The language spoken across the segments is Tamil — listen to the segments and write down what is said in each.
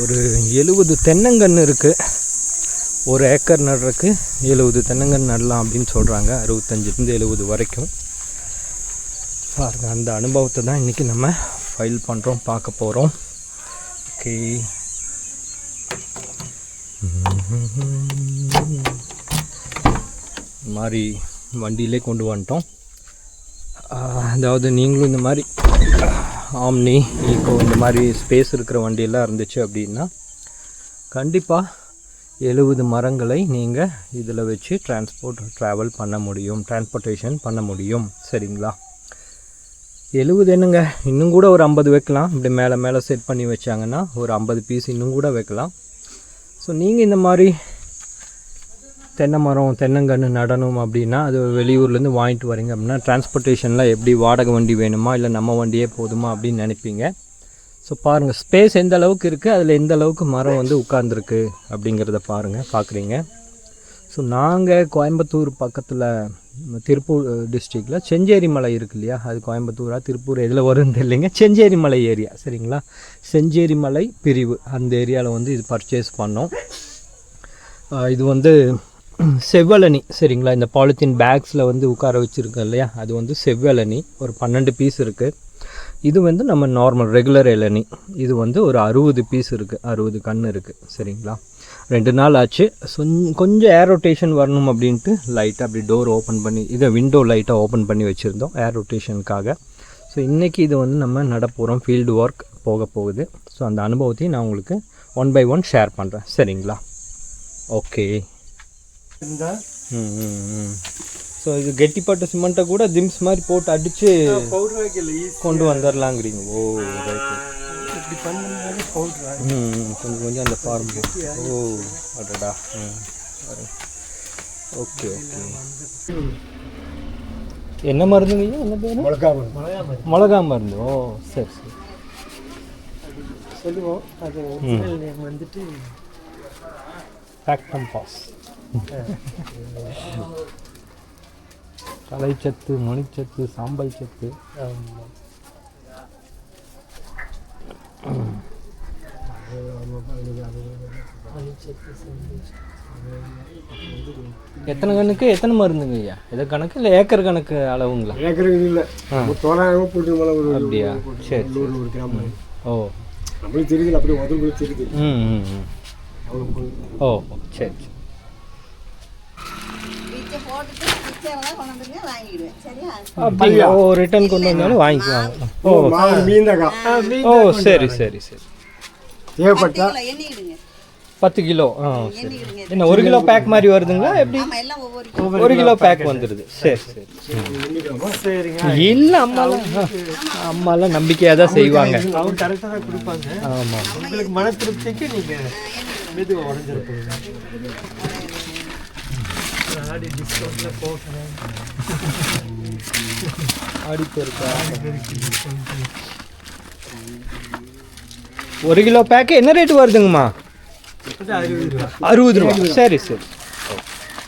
ஒரு எழுபது தென்னங்கன்று இருக்குது ஒரு ஏக்கர் நடுறதுக்கு எழுபது தென்னங்கன்று நடலாம் அப்படின்னு சொல்கிறாங்க அறுபத்தஞ்சிலேருந்து எழுபது வரைக்கும். பாருங்க அந்த அனுபவத்தை தான் இன்றைக்கி நம்ம ஃபைல் பண்ணுறோம் பார்க்க போகிறோம் ஓகே இந்த மாதிரி வண்டியிலே கொண்டு வந்துட்டோம். அதாவது நீங்களும் இந்த மாதிரி ஆம்னி இப்போ இந்த மாதிரி ஸ்பேஸ் இருக்கிற வண்டியெல்லாம் இருந்துச்சு அப்படின்னா கண்டிப்பாக எழுபது மரங்களை நீங்கள் இதில் வச்சு டிரான்ஸ்போர்ட் ட்ராவல் பண்ண முடியும் டிரான்ஸ்போர்ட்டேஷன் பண்ண முடியும். சரிங்களா? எழுபது என்னங்க? இன்னும் கூட ஒரு ஐம்பது வைக்கலாம். இப்படி மேலே மேலே செட் பண்ணி வச்சாங்கன்னா ஒரு ஐம்பது பீஸ் இன்னும் கூட வைக்கலாம். ஸோ நீங்கள் இந்த மாதிரி தென்னை மரம் தென்னங்கன்று நடணும் அப்படின்னா அது வெளியூர்லேருந்து வாங்கிட்டு வரீங்க அப்படின்னா டிரான்ஸ்போர்ட்டேஷனில் எப்படி வாடகை வண்டி வேணுமா இல்லை நம்ம வண்டியே போதுமா அப்படின்னு நினைப்பீங்க. ஸோ பாருங்கள் ஸ்பேஸ் எந்த அளவுக்கு இருக்குது அதில் எந்த அளவுக்கு மரம் வந்து உட்கார்ந்துருக்கு அப்படிங்கிறத பாருங்கள் பார்க்குறீங்க ஸோ நாங்கள் கோயம்புத்தூர் பக்கத்தில் திருப்பூர் டிஸ்ட்ரிக்டில் செஞ்சேரி மலை இருக்கு இல்லையா? அது கோயம்புத்தூரா திருப்பூர் எதில் வரும்னு தெரியலைங்க. செஞ்சேரி மலை ஏரியா சரிங்களா? செஞ்சேரி மலை பிரிவு அந்த ஏரியாவில் வந்து இது பர்ச்சேஸ் பண்ணோம். இது வந்து செவ்வலனி சரிங்களா? இந்த பாலித்தீன் பேக்ஸில் வந்து உட்கார வச்சுருக்கோம் இல்லையா? அது வந்து செவ்வலனி ஒரு பன்னெண்டு பீஸ் இருக்குது இது வந்து நம்ம நார்மல் ரெகுலர் இளநி. இது வந்து ஒரு அறுபது பீஸ் இருக்குது அறுபது கன்று இருக்குது சரிங்களா? ரெண்டு நாள் ஆச்சு. கொஞ்சம் ஏர் ரொட்டேஷன் வரணும் அப்படின்ட்டு லைட்டாக அப்படி டோர் ஓப்பன் பண்ணி இதை விண்டோ லைட்டாக ஓப்பன் பண்ணி வச்சுருந்தோம் ஏர் ரொட்டேஷனுக்காக ஸோ இன்றைக்கி இது வந்து நம்ம நடப்போகிறோம் ஃபீல்டு ஒர்க் போக போகுது. ஸோ அந்த அனுபவத்தையும் நான் உங்களுக்கு ஒன் பை ஒன் ஷேர் பண்ணுறேன் சரிங்களா? ஓகே ம் ஸோ இது கெட்டிப்பட்ட சிமெண்ட்டை கூட திம்ஸ் மாதிரி போட்டு அடித்து பவுடர் வைக்கல ஈஸி கொண்டு வந்துடலாங்கிறீங்க ஓ இப்படி பண்ணாலே பவுடர் ம் கொஞ்சம் கொஞ்சம் அந்த ஃபார்ம் ஓ அடடா. ம் ஓகே ஓகே. என்ன மருந்துங்க என்ன பேர்? மிளகா மிளகா மிளகா மருந்து ஓ சரி சரி. சொல்லுவோம். அது வந்துட்டு ஃபேக்டம் பாஸ் கலைச்சத்து மணிச்சத்து சாம்பல் சத்து. எத்தனை கணக்கு எத்தனை மருந்துங்க ஐயா? எதை கணக்கு இல்லை ஏக்கர் கணக்கு அளவுங்களா? ஏக்கருக்கு இல்லை. தோராயமாக போட்டு ஒரு அப்படியா? சரி ஒரு கிராம் ஓ. நம்மளுக்கு தெரியுது அப்படியே உதவுகளுக்கு தெரியுது. ம் ஓ, சரி சரி. போட்டுட்டு பிச்சை எல்லாம் கொண்டு வந்துருங்க வாங்கிடுவேன். சரியா? அப்படியா? ஓ ரிட்டர்ன் கொண்டு வந்தாலும் வாங்கிக்குவாங்க ஓ மாவு ஓ சரி சரி சரி. தேவைப்பட்டா கிலோ எண்ணிடுங்க பத்து கிலோ. ஆ சரி. என்ன ஒரு கிலோ பேக் மாதிரி வருதுங்களா? எப்படி? ஆமா எல்லாம் ஒவ்வொரு கிலோ. ஒரு கிலோ பேக் வந்துடுது சரி சரி. சரிங்க. இல்லை அம்மாலாம் ஆ, அம்மாலாம் நம்பிக்கையாக தான் செய்வாங்க. அவங்க கரெக்டாக தான் கொடுப்பாங்க. ஆமாம் உங்களுக்கு மன திருப்திக்கு நீங்கள் மெதுவாக உடஞ்சிருப்பீங்க. ஆடி ஒரு கிலோ பேக்கு என்ன ரேட் வருதுங்கம்மா? அறுபது ரூபா. சரி சரி.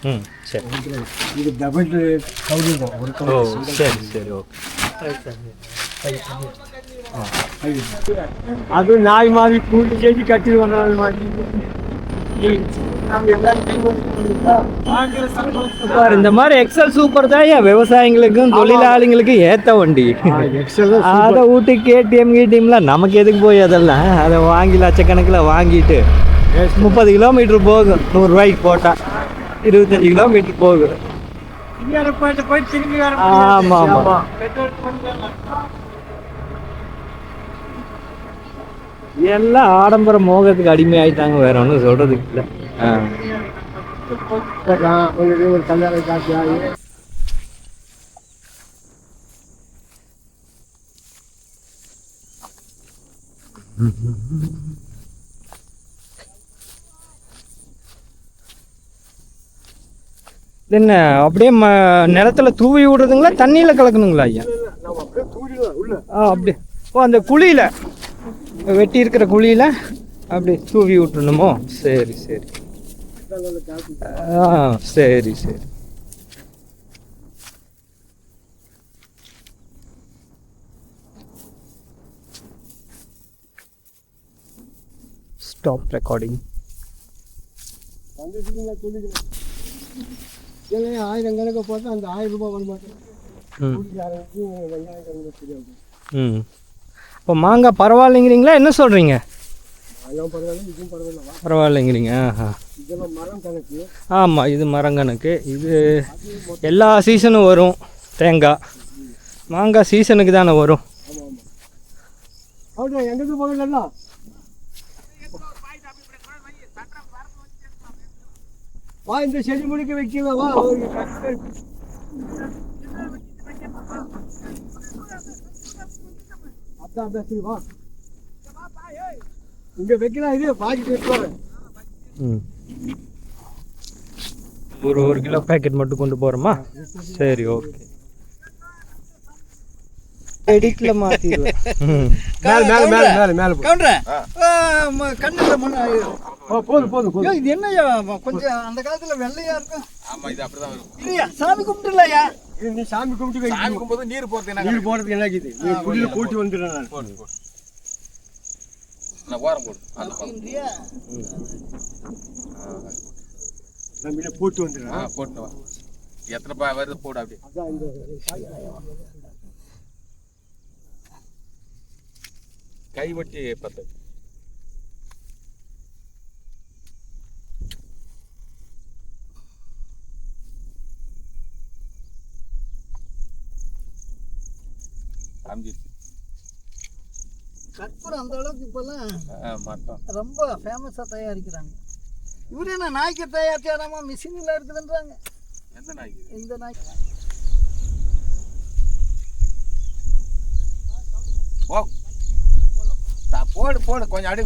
ம் சரி. இது டபுள் தான். ஒரு ஓ சரி சரி ஓகே அது நாய் மாதிரி கூட்டி செஞ்சு கட்டி வர்றது மாதிரி. இந்த மாதிரி எக்ஸல் சூப்பர் தான் ஏன் விவசாயிங்களுக்கும் தொழிலாளிங்களுக்கும் ஏத்த வண்டி. அதை ஊட்டி கேடிஎம் கேடிஎம்லாம் நமக்கு எதுக்கு போய் அதெல்லாம்? அதை வாங்கி லட்சக்கணக்கில் வாங்கிட்டு முப்பது கிலோமீட்டர் போகும். நூறுரூவாய்க்கு போட்டால் இருபத்தஞ்சி கிலோமீட்டர் போகும். போயிட்டு போய் திரும்பி வர ஆமா, ஆமா. எல்லாம் ஆடம்பர மோகத்துக்கு அடிமை ஆயிட்டாங்க வேற ஒன்றும் சொல்றதுக்கு இல்லை. ஒரு கல்யாணம் காட்சி ஆகி இது என்ன அப்படியே ம நிலத்துல தூவி விடுறதுங்களா தண்ணியில கலக்கணுங்களா ஐயா? அப்படியே. ஓ அந்த குழியில. வெட்டி இருக்கிற குழியில அப்படி தூவி விட்டுணுமோ சரி சரி. ஆ சரி சரி. ஸ்டாப் ரெக்கார்டிங் ஆயிரம் கணக்கு போட்டு அந்த ஆயிரம் ரூபாய் வர மாட்டேன் ம். இப்போ மாங்காய் பரவாயில்லைங்கிறீங்களா? என்ன சொல்கிறீங்க பரவாயில்லைங்கிறீங்க ஆஹா. இதெல்லாம் மரம் கணக்கு. ஆமாம் இது இது எல்லா சீசனும் வரும் தேங்காய் மாங்காய் சீசனுக்கு தானே வரும். ஆமாம் ஆமாம் வா இந்த செடி முடிக்க வைக்கல சரி வா இங்க வைக்கலாம் இது பாக்கெட் ஒரு ஒரு கிலோ பேக்கெட் மட்டும் கொண்டு போகிறோமா சரி ஓகே ம். மேல மேல மேல மேல மேல. போ. கவுண்டரே கண்ணில் மண்ணு ஓ, போதும் போதும் இது என்னய்யா? கொஞ்சம் அந்த காலத்துல வெள்ளையா இருக்கும். ஆமா இது அப்படிதான் வரும். இல்லையா சாமி கும்பிட்டுலையா நீ சாமி கும்பிட்டு சாமி கும்பிடும்போது நீர் போறது என்ன நீர் போடுறதுக்கு என்ன இருக்குது நீ புல்ல கூட்டி வந்துடுறேன் நான். போடு போடு. நான் ஓரம் போடு. அந்த. நம்ம போட்டு வந்துடுறேன். ஆ போட்டு வா. எத்தனை பா வருது போடு அப்படியே. அதான் இந்த கை வட்டி பத்து அமைஞ்சிருச்சு கற்பூரம் அந்த அளவுக்கு இப்பெல்லாம் ரொம்ப ஃபேமஸாக தயாரிக்கிறாங்க. இவரு என்ன நாய்க்கு தயாரிச்சாராமா? மிஷினில் இருக்குதுன்றாங்க. எந்த நாய்க்கு? இந்த நாய். ஓ. போடு போடு. கொஞ்சம் அடி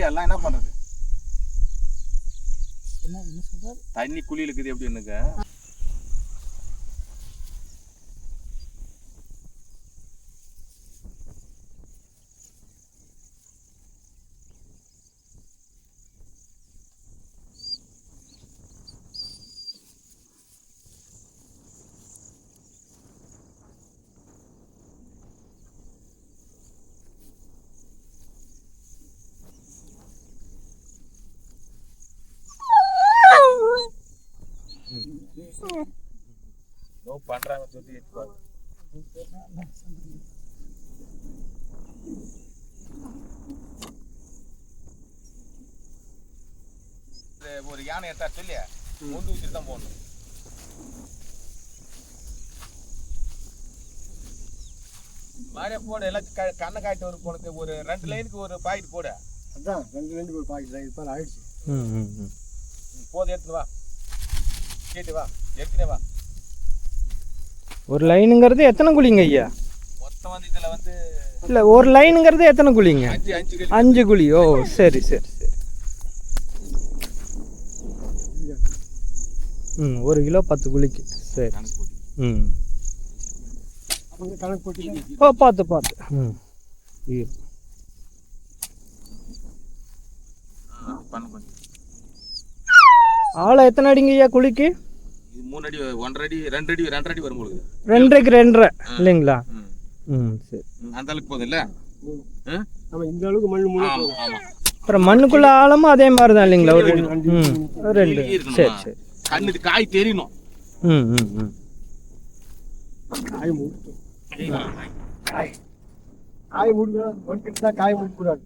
எல்லாம் என்ன பண்றது என்ன என்ன சொல்றாரு? தண்ணி குழி இருக்குது எப்படின்னுங்க நோ பண்றாங்க சொல்லி எடுத்துப்பாங்க இது ஒரு யானை எடுத்தா சொல்லி முந்து வச்சுட்டு தான் போகணும். மாறிய போடு. எல்லாத்தையும் கண்ணை காட்டு ஒரு போனது ஒரு ரெண்டு லைனுக்கு ஒரு பாக்கெட் போடு. அதான் ரெண்டு ரெண்டு ஒரு பாக்கெட். தான் இப்போ ஆயிடுச்சு போதும் எடுத்துன்னு வா. கேட்டு வா. ஒரு லைனுங்கிறது எத்தனை குழிங்க ஐயா? மொத்தம் வந்து இதுல வந்து இல்லை ஒரு லைனுங்கிறது எத்தனை குழிங்க? அஞ்சு குழி. ஓ சரி சரி சரி. ம் ஒரு கிலோ பத்து குழிக்கு. சரி. ம். ஓ பார்த்து பார்த்து. ம். பண்ணு ஆழம் எத்தனை அடிங்க ஐயா குழிக்கு? மூணு அடி ஒன்றரை அடி ரெண்டு அடி ரெண்டரை அடி வரும் உங்களுக்கு ரெண்டரைக்கு ரெண்டரை இல்லைங்களா? ம். ம் சரி. ம், அந்த அளவுக்கு போதும் இல்ல ஆ? நம்ம இந்த அளவுக்கு மண் முழு அப்புறம் மண்ணுக்குள்ள ஆழமும் அதே மாதிரி தான் இல்லைங்களா? ஒரு ரெண்டு? சரி சரி. கண்ணுக்கு காய் தெரியணும். ம் ம் ம். காய் மூடிட்டோம் காய். காய் மூடிக்கூடாது காய் மூடக்கூடாது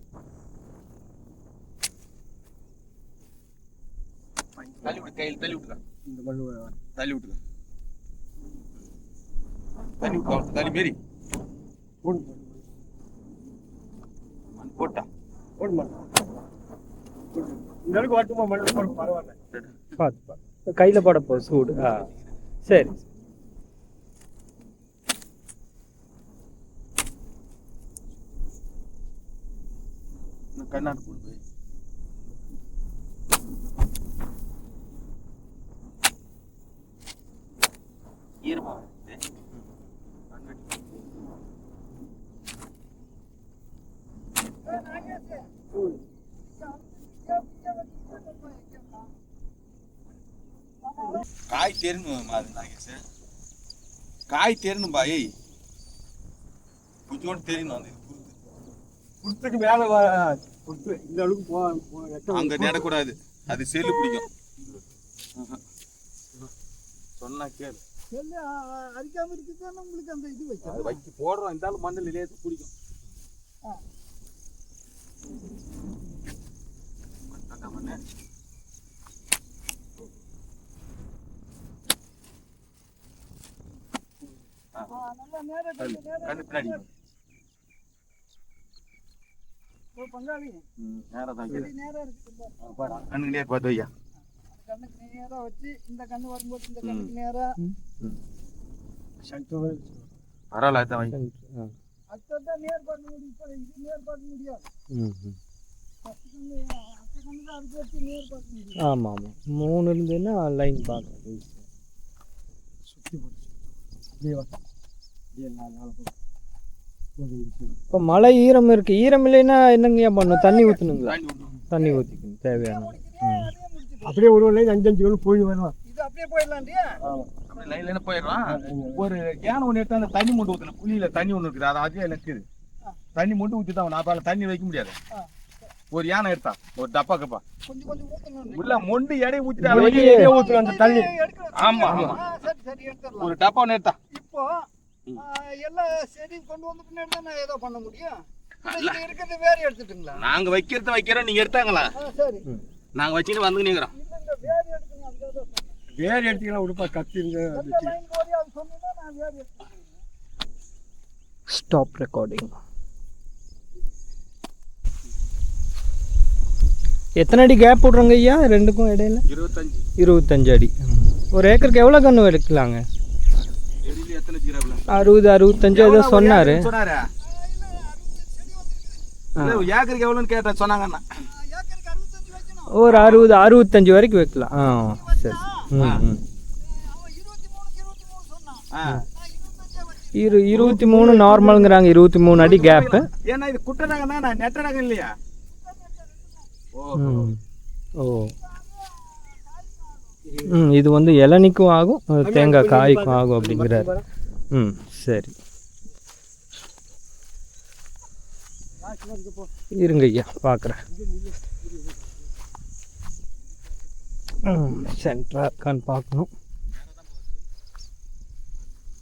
தள்ளி விட்டு கையில் தள்ளி விட்டுதான் இந்த மண் தள்ளி விட்டுதான் தள்ளி விட்டு தள்ளி மாரி போடு மண் போட்டா. போடு மண். இந்த அளவுக்கு வட்டுமா மண்? போடு பரவாயில்ல. பார்த்து பார்த்து கையில் போட போ சூடு. ஆ. சரி. கண்ணாடி போடு. காய் தெரியணும் அது நாகேஷ் காய் தெரியணும் பாய் கொஞ்சோண்டு தெரியணும் அந்த இது குருத்து. குத்துக்கு மேல குத்து இந்த அளவுக்கு போ அங்க நடக்கூடாது. அது செல்லு பிடிக்கும். சொன்னா கேளு. செல்லு அரிக்காம இருக்குதானே உங்களுக்கு அந்த இது வைக்கிறது வைக்கி போடுறோம். இருந்தாலும் மண்ணில் லேசு பிடிக்கும். பங்காளி ம், நேரா தான் செடி இருக்குது. நேரா இருக்குது ஆ, பாரு, கண்ணுக்கு நேர் பார்த்து வையா கண்ணுக்கு நேரா வச்சு இந்த கண்ணு வரும்போது இந்த கண்ணுக்கு நேரா சட்டவர் பரவாயில்ல முடியும். இப்போ இது முடியாது. ஆமாம் ஆமாம். மூணு இருந்ததுன்னா லைன் பார்க்குறது? இப்போ மழை ஈரம் இருக்கு. ஈரம் இல்லைன்னா என்னங்கய்யா பண்ணும்? தண்ணி ஊற்றணுங்களா. தண்ணி ஊற்றிக்கணும் தேவையான. அப்படியே ஒரு லைன் அஞ்சு அஞ்சு போய் வரலாம் இது அப்படியே போயிடலாம் அப்படியே லைன்ல என்ன போயிடுறான். ஒரு கேன் ஒன்று எடுத்து அந்த தண்ணி மூட்டை ஊற்றணும் புளியில தண்ணி ஒன்று இருக்குது. அது அதே இருக்குது தண்ணி மூட்டை ஊற்றி தான் நான் தண்ணி வைக்க முடியாது. ஒரு யானை எடுத்தான் ஒரு டப்பா கப்பா. உள்ள மொண்டு வெளியே ஊத்துறோம் அந்த தண்ணி. ஆமா, ஆமா. சரி சரி எடுத்துடலாம். ஒரு டப்பா ஒன்று எடுத்தான் இப்போ எல்லா செடியும் கொண்டு வந்து பின்னாடி தான் நான் ஏதோ பண்ண முடியும். இல்ல, இது இருக்கிறது வேற எடுத்துட்டுங்களா? நாங்க வைக்கிறத வைக்கிறோம் நீங்க எடுத்தாங்களா? நாங்க வச்சுட்டு வந்து வேறு எடுத்துக்கலாம் உடுப்பா கத்தி சொன்னீங்கன்னா ஸ்டாப் ரெக்கார்டிங் எத்தனை அடி கேப் விட்றோங்க ஐயா? ரெண்டுக்கும் இடையில? இருபத்தஞ்சு. இருபத்தஞ்சு அடி. ஒரு ஏக்கருக்கு எவ்வளோ கன்று எடுக்கலாங்க அறுபது அறுபத்தஞ்சு ஏதோ சொன்னார். ஏக்கருக்கு எவ்வளோன்னு கேட்டேன் சொன்னாங்கண்ணா வைக்கணும். ஒரு அறுபது அறுபத்தஞ்சு வரைக்கும் வைக்கலாம். ஆ. சரி இரு இருபத்தி மூணு நார்மலுங்கிறாங்க இருபத்தி மூணு அடி கேப்பு ஏன்னா இது குட்டை ரகம்னா நான் நெட்ட ரகம் இல்லையா ஓ ம் இது வந்து இளநிக்கும் ஆகும் தேங்காய் காய்க்கும் ஆகும் அப்படிங்கிறாரு ம் சரி இருங்க ஐயா பார்க்குறேன் ம் சென்ட்ரா இருக்கான்னு பார்க்கணும்.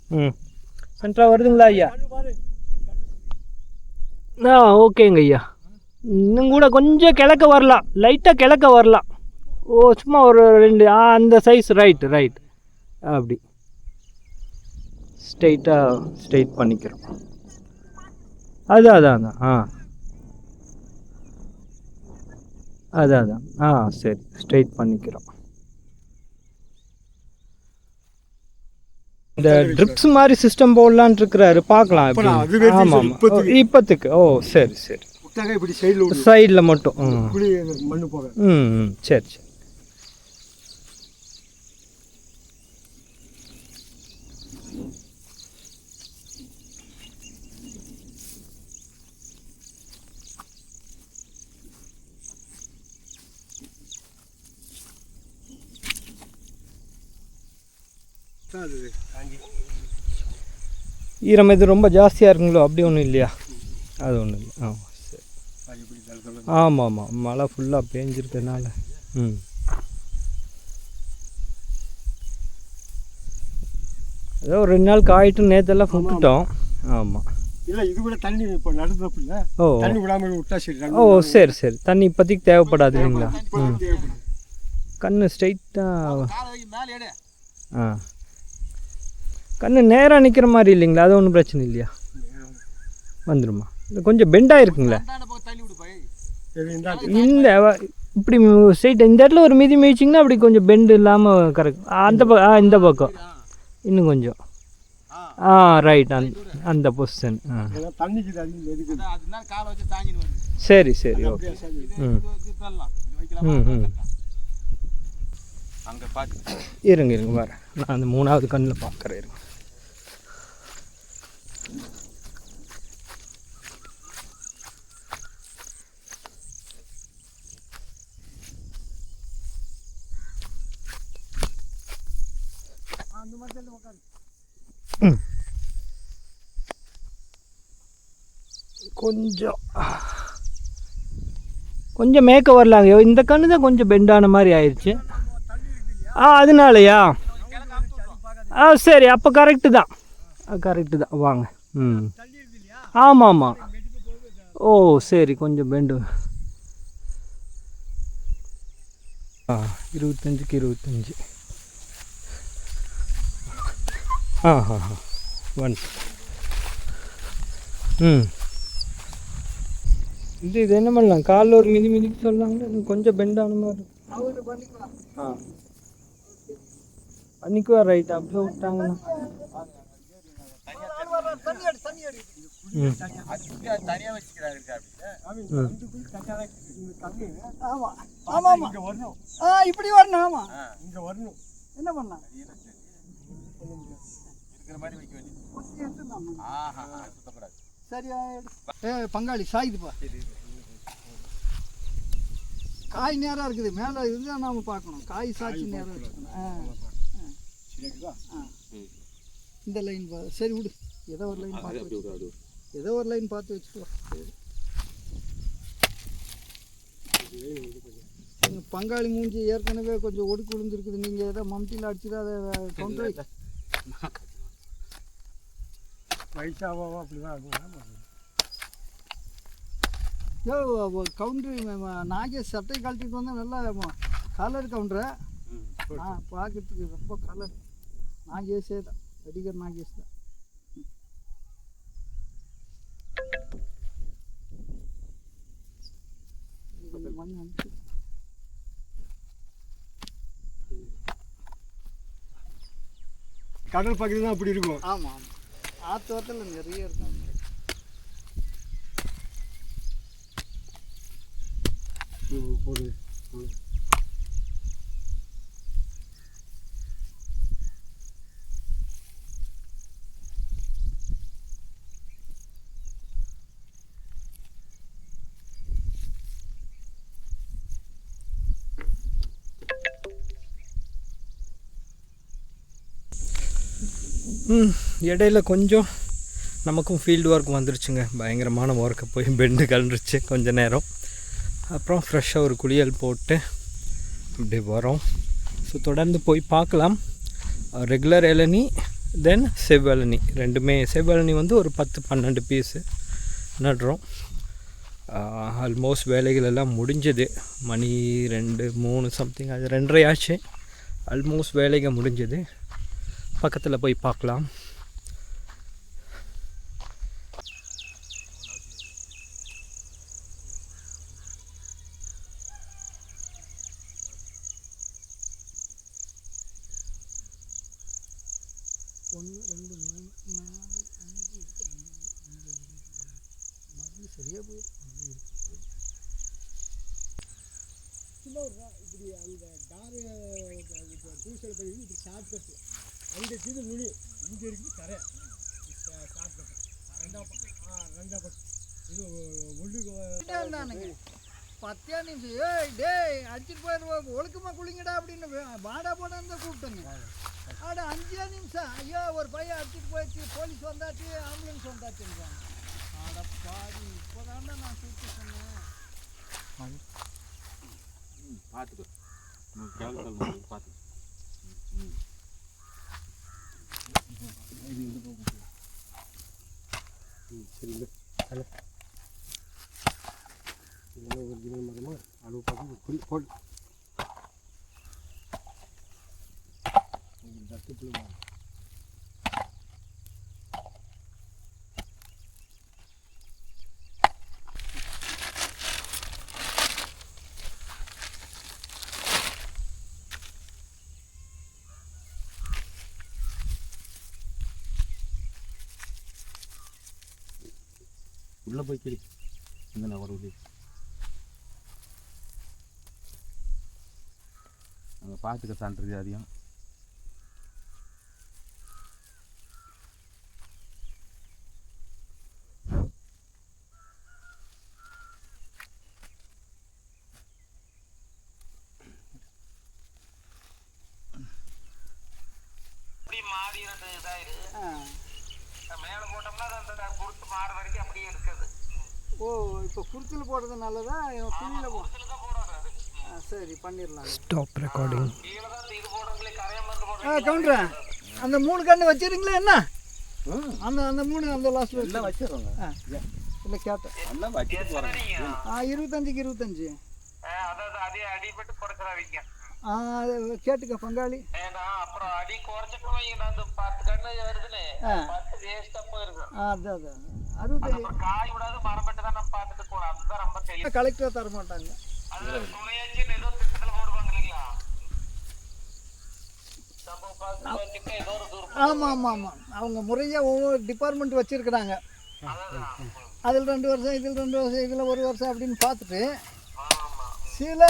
ம். சென்ட்ரா வருதுங்களா ஐயா? ஆ ஓகேங்க ஐயா. இன்னும் கூட கொஞ்சம் கிழக்க வரலாம். லைட்டாக கிழக்க வரலாம். ஓ சும்மா ஒரு ரெண்டு ஆ அந்த சைஸ் ரைட் ரைட் அப்படி. ஸ்ட்ரெயிட்டாக ஸ்ட்ரெயிட் பண்ணிக்கிறோம். அது அதான் அதான். ஆ. அதான் அதான். ஆ சரி. ஸ்ட்ரைட் பண்ணிக்கிறோம். இந்த ட்ரிப்ஸ் மாதிரி சிஸ்டம் போடலான்னு இருக்கிறாரு. பார்க்கலாம் எப்படி. ஆமாம். இப்போத்துக்கு ஓ சரி சரி. சைடில் மட்டும். ம். ம் ம். சரி. அது ஈரம் இது ரொம்ப ஜாஸ்தியாக இருக்குங்களோ அப்படி ஒன்றும் இல்லையா? அது ஒன்றும் இல்லை. ஆ சரி. அது இப்படி தள்ள தள்ள ஆமாம் ஆமாம் மழை ஃபுல்லாக பேஞ்சிருக்கனால. ம். ஏதோ ஒரு ரெண்டு நாள் காயிட்டு நேற்றெல்லாம் விட்டுட்டோம் ஆமாம் இல்லை இது கூட தண்ணி இப்போ நடந்தப்ப இல்லை ஓ. தண்ணி விடாம விட்டா சரி ஓ சரி சரி. தண்ணி இப்போதைக்கு தேவைப்படாது இல்லைங்களா? ம். கண்ணு ஸ்ட்ரைட்டாக ஆ. கண்ணு நேராக நிற்கிற மாதிரி இல்லைங்களா? அது ஒன்றும் பிரச்சனை இல்லையா? வந்துருமா. இது கொஞ்சம் பெண்டாக இருக்குங்களே இந்த இப்படி ஸ்ட்ரைட் இந்த இடத்துல ஒரு மிதி மிதிச்சிங்கன்னா அப்படி கொஞ்சம் பெண்டு இல்லாமல் கரெக்ட். அந்த பக்கம் ஆ இந்த பக்கம். இன்னும் கொஞ்சம். ஆ ரைட் அந்த அந்த பொசிஷன் ஆ. சரி சரி ஓகே ம். ம், ம். இருங்க இருங்க வரேன். நான் அந்த மூணாவது கண்ணில் பார்க்குறேன் இருங்க. கொஞ்சம். கொஞ்சம் மேய்க்க வரலாங்க இந்த கண்ணு தான் கொஞ்சம் பெண்டான மாதிரி ஆயிடுச்சு ஆ அதனாலயா? ஆ சரி அப்போ கரெக்டு தான். கரெக்டு தான். வாங்க. ம். ஆமாம். ஆமாம் ஓ சரி கொஞ்சம் பெண்டு ஆ இருபத்தஞ்சுக்கு இருபத்தஞ்சி. ஒன் ம். இது இது என்ன பண்ணலாம்? காலில் ஒரு மிதி மிதிக்கு சொல்லாங்களே? இது கொஞ்சம் பெண்டான மாதிரி. இருக்கு. ஆ. அன்னைக்குவா ரைட் அப்படியே ஆ. இப்படி வரணும். ஆமா. இங்கே வரணும். என்ன பண்ணலாம்? இருக்கிற மாதிரி வைக்க வேண்டியது குத்தி எடுத்துடலாமா? ஆஹா சுத்தப்படாது சரியா ஏ பங்காளி சாயுதுப்பா காய் நேரம் இருக்குது. மேலே இதுதான் நாம பார்க்கணும். காய் சாட்சி ஆ சரிங்களா ஆ. இந்த லைன் பா. சரி விடு. ஏதோ ஒரு லைன் பார்த்து. ஏதோ ஒரு லைன் பார்த்து வச்சுக்கோ. சரி. எங்க பங்காளி மூஞ்சி ஏற்கனவே கொஞ்சம் ஒடுக்கு விழுந்துருக்குது. நீங்கள் ஏதோ மம்டியில் அடிச்சுட்டு அதை கவுண்டர் வயசாவோ அப்படிதான் இருக்கும் யோ கவுண்டரு நாகேஷ் சட்டை கழட்டிட்டு வந்தால் நல்லா கலர் கவுண்டரு ஆ பார்க்கறதுக்கு ரொம்ப கலர் நாகேஷே தான். நடிகர் நாகேஷ் தான். மண் அனுப்பிச்சு. கடல் பகுதி தான் அப்படி இருக்கும். ஆமாம் ஆமாம் ஆத்தோரத்தில் நிறைய இருக்காங்க ம், போடு ம். ம் இடையில கொஞ்சம் நமக்கும் ஃபீல்டு ஒர்க் வந்துருச்சுங்க. பயங்கரமான ஒர்க்கை போய் பெண்டு கலந்துருச்சு கொஞ்ச நேரம். அப்புறம் ஃப்ரெஷ்ஷாக ஒரு குளியல் போட்டு அப்படி வரோம். ஸோ தொடர்ந்து போய் பார்க்கலாம். ரெகுலர் இளநி தென் செவ்வளனி ரெண்டுமே செவ்வழனி வந்து ஒரு பத்து பன்னெண்டு பீஸு நடுறோம். ஆல்மோஸ்ட் வேலைகள் எல்லாம் முடிஞ்சது. மணி ரெண்டு மூணு சம்திங் அது ரெண்டரை ஆச்சு. ஆல்மோஸ்ட் வேலைகள் முடிஞ்சது. பக்கத்தில் போய் பார்க்கலாம் ஒன்று ரெண்டு மூணு நாலு அஞ்சு அஞ்சு மருந்து சரியாக போயிடும் இப்படி அந்த டாரு டூசல் பண்ணி இப்படி ஷார்ட் கட்டு அங்கே இருக்குது நுனி. இங்கே இருக்குது கரை ஷார்ட் கட்டு ரெண்டாம் பக்கம் ஆ ரெண்டாம் பக்கம். இது நானுங்க பத்தியா நிமிஷம் ஏய். டேய் அடிச்சுட்டு போயிடுவோம் ஒழுக்கமா குளிங்கடா அப்படின்னு வாடா போடான்னு தான் கூப்பிட்டேங்க. ஆடா அஞ்சே நிமிஷம். ஐயோ ஒரு பையன் அடிச்சுட்டு போயிடுச்சு. போலீஸ் வந்தாச்சு ஆம்புலன்ஸ் வந்தாச்சுன்றாங்க. பாதி. இப்போதான்டா நான் கூப்பிட்டு சொன்னேன். பார்த்துக்கோ கேள்வி பார்த்து சரிங்க தலை. இதெல்லாம் ஒரிஜினல் மரமா அளவு பார்த்து போடு. உள்ளே போய் கிளி. இந்த நான் ஒரு அங்கே பார்த்துக்க சான்றது அதிகம். பண்ணிடலாம் ஸ்டாப் ரெக்கார்டிங் ஆ. கவுண்டரா அந்த மூணு கன்று வச்சிருங்களா என்ன? அந்த அந்த மூணு அந்த லாஸ்ட்டில் வச்சு எல்லாம் வச்சிடுறோங்க ஆ இல்லை கேட்டேன். எல்லாம் வச்சுட்டு போறாங்க ஆ இருபத்தஞ்சுக்கு இருபத்தஞ்சு. கேட்டுக்க பங்காளி. ஏன்னா அப்புறம் அடி குறைச்சிட்டு அந்த பத்து கண்ணு வருதுன்னு. பத்து வேஸ்டா போயிருக்கும் ஆ அதான் அதான் அப்புறம் காய் விடாது மரப்பட்டு தான் நம்ம பார்த்துட்டு போறோம் அதுதான் ரொம்ப கலெக்டர் தர மாட்டாங்க அது துணையாச்சுன்னு ஏதோ திட்டத்துல போடுவாங்க இல்லைங்களா நம்ம பார்த்து வச்சுட்டு ஏதோ ஒரு தூரம் ஆமாம் ஆமாம் ஆமாம் அவங்க முறையாக ஒவ்வொரு டிபார்ட்மெண்ட் வச்சுருக்குறாங்க. அதில் ரெண்டு வருஷம் இதில் ரெண்டு வருஷம் இதில் ஒரு வருஷம் அப்படின்னு பார்த்துட்டு சில